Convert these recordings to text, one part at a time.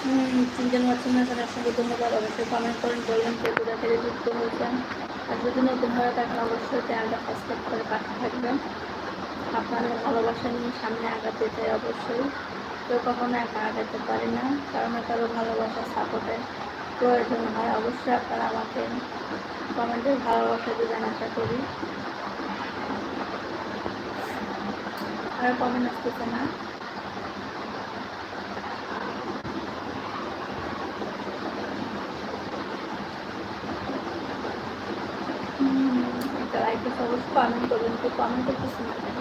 তিনজন আছেন না সঙ্গে ধন্যবাদ। অবশ্যই কমেন্ট করেন বলবেন কে কোথা থেকে যুক্ত হয়েছেন। আর যদি নতুন হয়ে থাকেন, অবশ্যই চ্যানেলটা সাবস্ক্রাইব করে পাশে থাকবেন। আপনাদের ভালোবাসা নিয়ে সামনে আগাতে চাই অবশ্যই। কেউ কখনো একা আগাতে পারে না, কারণ কারও ভালোবাসা সাপোর্টের প্রয়োজন হয়। অবশ্যই আপনারা আমাকে কমেন্টের ভালোবাসা দেবেন, আশা করি। আর কমেন্ট আসতেছে না। একটা লাইক অবশ্যই কমেন্ট করবেন তো কমেন্ট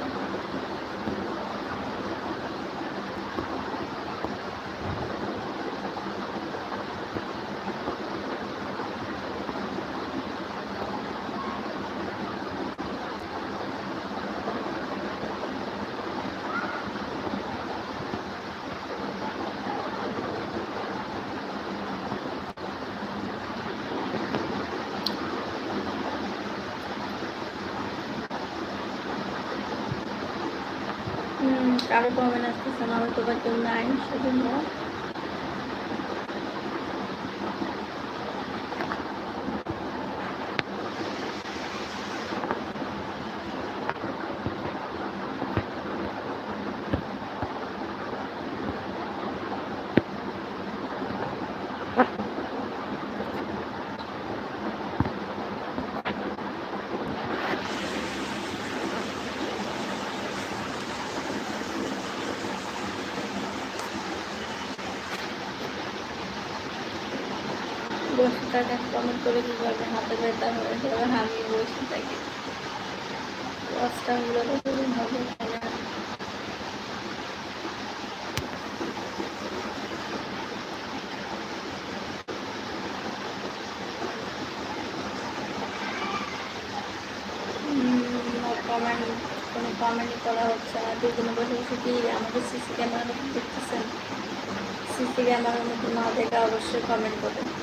করতেছি কমে আসতেছে না বা কেউ নাই সেজন্য বসে থাকেন কমেন্ট করে কীভাবে হাতে ব্যথা হয়ে যাবে আমি বসে থাকি। করুন হবে কমেন্ট কোনো কমেন্টই করা হচ্ছে না। দুজনে বসে বসে কি আমাদের সিসি ক্যামেরা দেখতেছেন? সিসি ক্যামেরার মধ্যে না দেখে অবশ্যই কমেন্ট করবেন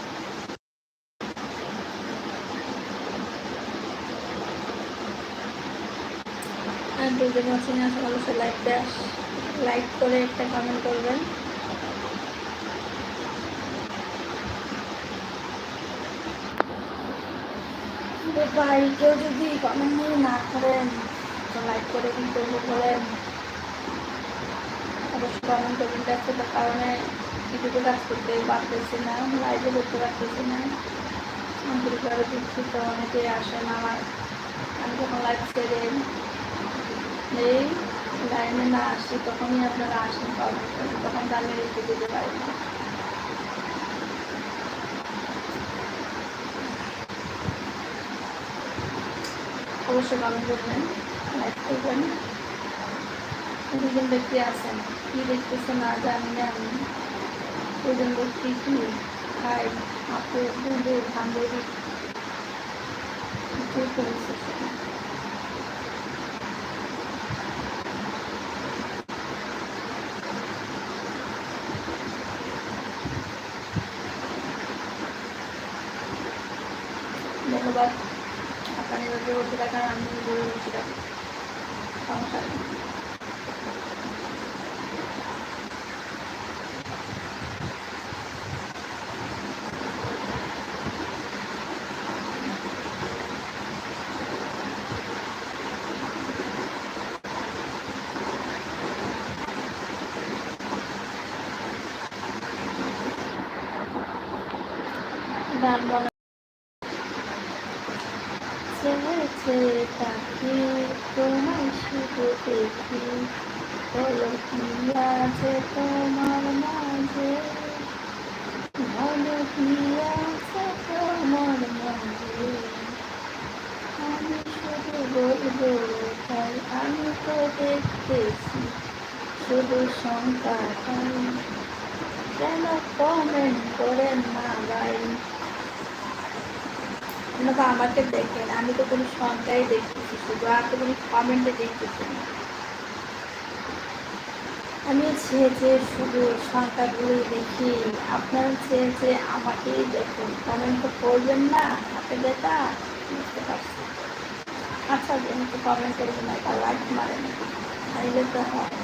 দুজন আছে না অবশ্যই লাইকটা লাইক করে একটা কমেন্ট করবেন। ভাই, কেউ যদি কমেন্ট না করেন, তো লাইক করে কিন্তু বলেন। অবশ্যই কমেন্ট করবেন ব্যস্ততার কারণে ইউটিউবে কাজ করতে পারতেছি না লাইভে করতে পারতেছি না। আন্তরিকভাবে দুঃখিত অনেকে আসেন আমার। আমি যখন লাইভ ছেড়ে এই লাইনে না আসি, তখনই আপনারা আসেন কমেন্ট তখন আমি রেখে দিতে পারি না অবশ্যই কমেন্ট করবেন লাইক করবেন। দুজন ব্যক্তি আছেন, কি দেখতেছে না জানি না আমি। দুজন ব্যক্তি কি? ভাই, আপু বান্ধবী। কি করেছে ধন্যবাদ আপনার এভাবে বসে থাকার আমি বলে বসে থাকি সমস্যা নেই গান বানা ছেড়ে ছেড়ে তাকে তোমায় শুধু দেখি। বলো কি আছে তোমার মাঝে? বলো কি আছে তোমার মাঝে? আমি শুধু বলব, তাই আমি তো দেখতেছি। শুধু শঙ্কাটাই। কেন কমেন্ট করেন না ভাই। আপনারা আমাকে দেখেন, আমি তো কোনো সংখ্যাই দেখতেছি, শুধু আর তো কোনো কমেন্টে দেখতেছি না। আমি চেয়ে শুধু সংখ্যাগুলোই দেখি, আপনারা চেয়ে আমাকেই দেখুন কমেন্ট তো করবেন না, হাতে বেটা বুঝতে পারছি আচ্ছা কমেন্ট করবেন না তার লাইক মারেন। তাইলে তো হয়